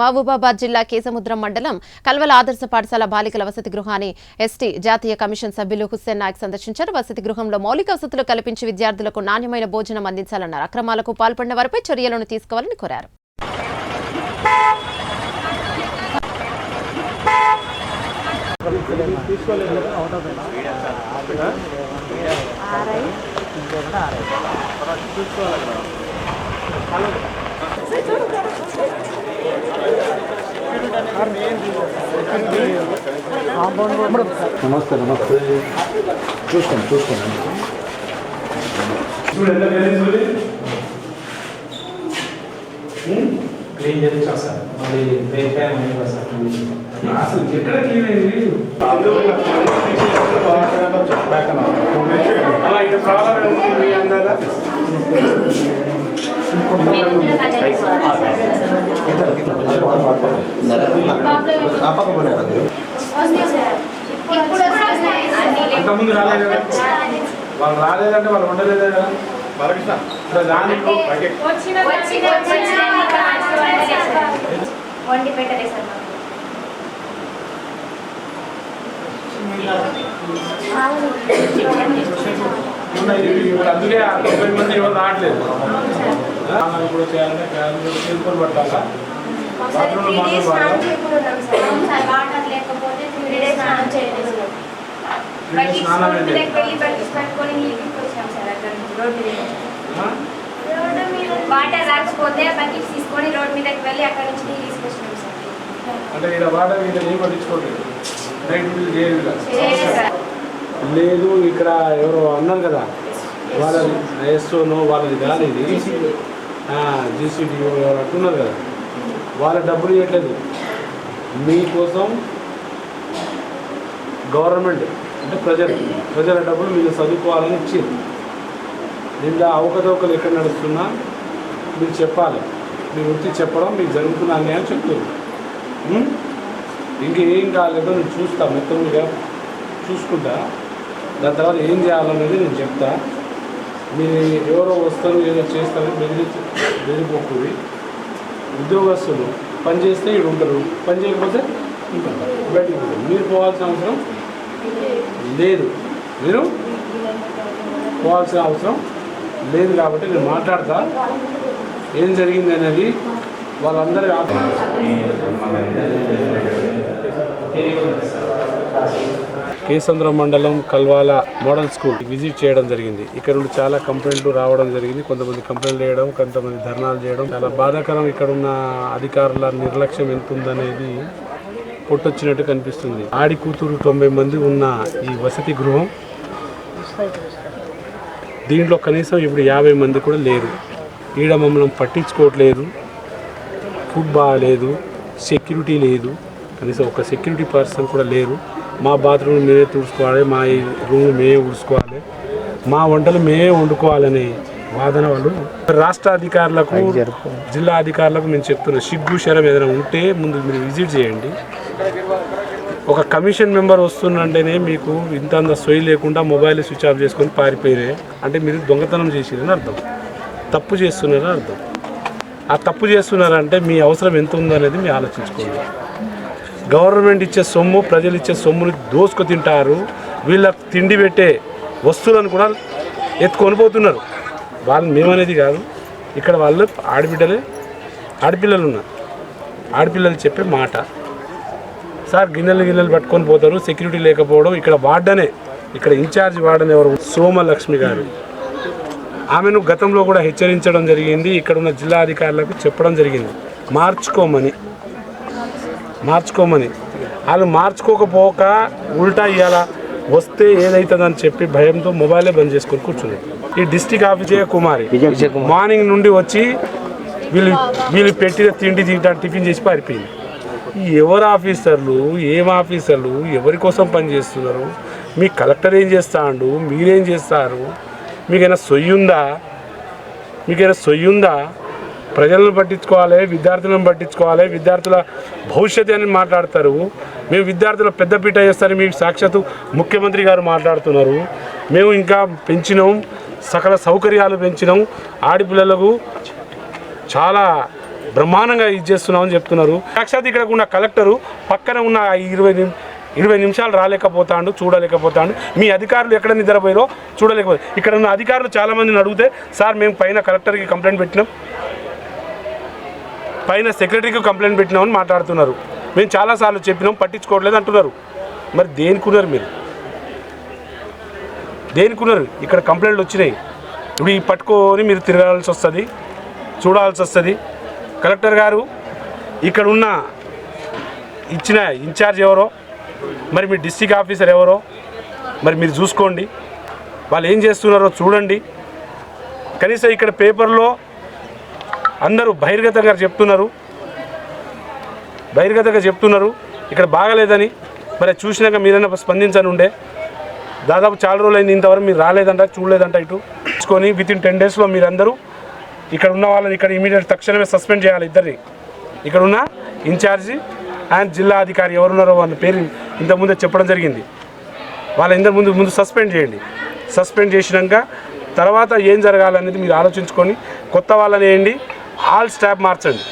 మహబూబాబాద్ జిల్లా కేసముద్రం మండలం కల్వల ఆదర్శ పాఠశాల బాలికల వసతి గృహాన్ని ఎస్టీ జాతీయ కమిషన్ సభ్యులు హుస్సేన్ నాయక్ సందర్శించారు. వసతి గృహంలో మౌలిక వసతులు కల్పించి విద్యార్థులకు నాణ్యమైన భోజనం అందించాలన్నారు. అక్రమాలకు పాల్పడిన వారిపై చర్యలను తీసుకోవాలని కోరారు. నమస్తే నమస్తే. చూసుకోండి చూసుకోండి క్లీన్ చేయించాం సార్ మళ్ళీ బ్రేక్ టైం సార్ అసలు ఎక్కడ క్లీన్ అయింది అలా ఇక్కడ ప్రాబ్లం మీ అంతకుముందు రాలేదు కదా వాళ్ళు రాలేదంటే వాళ్ళు ఉండలేదే కదా ఇక్కడ దాని వండి పెట్టలే సార్ ఉన్నాయి. ఇప్పుడు అందుకే ఆ తొంభై మంది ఎవరు రావట్లేదు. కూడా చేయాలంటే చేతులు పట్టాలా? వాటర్ రాకపోతే బకెట్స్ తీసుకొని రోడ్ మీదకి వెళ్ళి అక్కడ నుంచి తీసుకొచ్చినాం సార్. అంటే ఇక్కడ వాటర్ ఇక్కడ ఏం పట్టించుకోలేదు కదా. చేయలేదు లేదు ఇక్కడ ఎవరో అన్నారు కదా. వాళ్ళ ఎస్ఓనో వాళ్ళది కాదు ఇది. జీసీడీఓ ఎవరు అంటున్నారు కదా. వాళ్ళ డబ్బులు ఇవ్వట్లేదు. మీకోసం గవర్నమెంట్ అంటే ప్రజలు ప్రజల డబ్బులు మీరు చదువుకోవాలని ఇచ్చింది. దీంట్లో అవకతవకలు ఎక్కడ నడుస్తున్నా మీరు చెప్పాలి. మీ వృత్తి చెప్పడం మీకు జరుగుతున్న అన్యాయం చెప్తుంది. ఇంకేం కాలేదో నేను చూస్తా మొత్తం మీద. చూసుకుంటా. దాని తర్వాత ఏం చేయాలనేది నేను చెప్తా. మీరు ఎవరో వస్తారు ఏదో చేస్తారు బెదిరి బెదిరిపోతుంది ఉద్యోగస్తులు పని చేస్తే ఇక్కడ ఉంటారు పని చేయకపోతే ఉంటారు బయటికి పోతారు. మీరు పోవాల్సిన అవసరం లేదు. మీరు పోవాల్సిన అవసరం లేదు కాబట్టి నేను మాట్లాడతా. ఏం జరిగింది అనేది వాళ్ళందరి కేసంద్ర మండలం కల్వాల మోడల్ స్కూల్ విజిట్ చేయడం జరిగింది. ఇక్కడ నుండి చాలా కంప్లైంట్లు రావడం జరిగింది. కొంతమంది కంప్లైంట్లు చేయడం కొంతమంది ధర్నాలు చేయడం చాలా బాధాకరం. ఇక్కడ ఉన్న అధికారుల నిర్లక్ష్యం ఎంత ఉందనేది పొట్టొచ్చినట్టు కనిపిస్తుంది. ఆడి కూతురు తొంభై మంది ఉన్న ఈ వసతి గృహం. దీంట్లో కనీసం ఇప్పుడు యాభై మంది కూడా లేరు. ఈడ మమ్మల్ని పట్టించుకోవట్లేదు. ఫుడ్ బాగాలేదు సెక్యూరిటీ లేదు. కనీసం ఒక సెక్యూరిటీ పర్సన్ కూడా లేరు. మా బాత్రూమ్ మేమే తుడుచుకోవాలి మా రూమ్ మేమే ఉడుచుకోవాలి మా వంటలు మేమే వండుకోవాలనే వాదన వాళ్ళు. రాష్ట్ర అధికారులకు జిల్లా అధికారులకు మేము చెప్తున్నాం. సిగ్గు శరం ఏదైనా ఉంటే ముందు మీరు విజిట్ చేయండి. ఒక కమిషన్ మెంబర్ వస్తుందంటేనే మీకు ఇంత అంత సొయ్యి లేకుండా మొబైల్ స్విచ్ ఆఫ్ చేసుకొని పారిపోయినాయి అంటే మీరు దొంగతనం చేసిరని అర్థం. తప్పు చేస్తున్నారని అర్థం. ఆ తప్పు చేస్తున్నారంటే మీ అవసరం ఎంత ఉందనేది మీరు ఆలోచించుకోండి. గవర్నమెంట్ ఇచ్చే సొమ్ము ప్రజలు ఇచ్చే సొమ్ముని దోసుకు తింటారు. వీళ్ళకి తిండి పెట్టే వస్తువులను కూడా ఎత్తుకొని పోతున్నారు. వాళ్ళు మేమనేది కాదు. ఇక్కడ వాళ్ళు ఆడబిడ్డలే ఆడపిల్లలు ఉన్నారు. ఆడపిల్లలు చెప్పే మాట. సార్ గిన్నెలు గిన్నెలు పట్టుకొని పోతారు. సెక్యూరిటీ లేకపోవడం ఇక్కడ వార్డనే. ఇక్కడ ఇన్ఛార్జ్ వార్డన్ ఎవరు? సోమలక్ష్మి గారు. ఆమెను గతంలో కూడా హెచ్చరించడం జరిగింది. ఇక్కడ ఉన్న జిల్లా అధికారులకు చెప్పడం జరిగింది. మార్చుకోమని. మార్చుకోమని. వాళ్ళు మార్చుకోకపోక ఉల్టా ఇవాళ వస్తే ఏదైతుందని చెప్పి భయంతో మొబైలే బంద్ చేసుకొని కూర్చున్నారు ఈ డిస్టిక్ ఆఫీసర్ కుమారి? మార్నింగ్ నుండి వచ్చి వీళ్ళు వీళ్ళు పెట్టిన తిండి తింటా టిఫిన్ చేసి పారిపోయింది. ఈ ఎవరు ఆఫీసర్లు? ఏం ఆఫీసర్లు? ఎవరి కోసం పనిచేస్తున్నారు మీ కలెక్టర్ ఏం చేస్తాడు? మీరేం చేస్తారు? మీకైనా సొయ్యి ఉందా మీకైనా సొయ్యి ఉందా ప్రజలను పట్టించుకోవాలి విద్యార్థులను పట్టించుకోవాలి విద్యార్థుల భవిష్యత్తు అని మాట్లాడతారు. మేము విద్యార్థుల పెద్దపీట చేస్తారని మీకు సాక్షాత్తు ముఖ్యమంత్రి గారు మాట్లాడుతున్నారు. మేము ఇంకా పెంచినాం సకల సౌకర్యాలు పెంచినాం. ఆడపిల్లలకు చాలా బ్రహ్మాండంగా ఇది చేస్తున్నామని చెప్తున్నారు. సాక్షాత్ ఇక్కడ ఉన్న కలెక్టరు పక్కన ఉన్న ఇరవై ఇరవై నిమిషాలు రాలేకపోతాడు చూడలేకపోతాడు. మీ అధికారులు ఎక్కడ నిద్రపోయారో చూడలేకపోతే ఇక్కడ ఉన్న అధికారులు చాలామందిని అడిగితే సార్ మేము పైన కలెక్టర్కి కంప్లైంట్ పెట్టినాం. పైన సెక్రటరీకి కంప్లైంట్ పెట్టినామని మాట్లాడుతున్నారు. మేము చాలాసార్లు చెప్పినాం పట్టించుకోవట్లేదు అంటున్నారు. మరి దేనికున్నారు మీరు? దేనికున్నారు? ఇక్కడ కంప్లైంట్లు వచ్చినాయి. ఇప్పుడు ఈ పట్టుకొని మీరు తిరగాల్సి వస్తుంది చూడాల్సి వస్తుంది. కలెక్టర్ గారు ఇక్కడ ఉన్న ఇచ్చిన ఇన్ఛార్జ్ ఎవరో మరి మీ డిస్టిక్ ఆఫీసర్ ఎవరో మరి మీరు చూసుకోండి. వాళ్ళు ఏం చేస్తున్నారో చూడండి. కనీసం ఇక్కడ పేపర్లో అందరూ బహిర్గతంగా చెప్తున్నారు. బహిర్గతంగా చెప్తున్నారు. ఇక్కడ బాగలేదని మరి చూసినాక మీరైనా స్పందించని ఉండే. దాదాపు చాలా రోజులు అయింది ఇంతవరకు మీరు రాలేదంట చూడలేదంట ఇటు. తీసుకొని విత్ ఇన్ టెన్ డేస్లో మీరందరూ ఇక్కడ ఉన్న వాళ్ళని ఇక్కడ ఇమీడియట్ తక్షణమే సస్పెండ్ చేయాలి ఇద్దరిని. ఇక్కడ ఉన్న ఇన్ఛార్జి అండ్ జిల్లా అధికారి ఎవరున్నారో వాళ్ళ పేరు ఇంతకుముందే చెప్పడం జరిగింది. వాళ్ళ ఇందరి ముందు ముందు సస్పెండ్ చేయండి. సస్పెండ్ చేసినాక తర్వాత ఏం జరగాలనేది మీరు ఆలోచించుకొని కొత్త వాళ్ళని వేయండి. ఆల్ స్టాఫ్ మార్చండి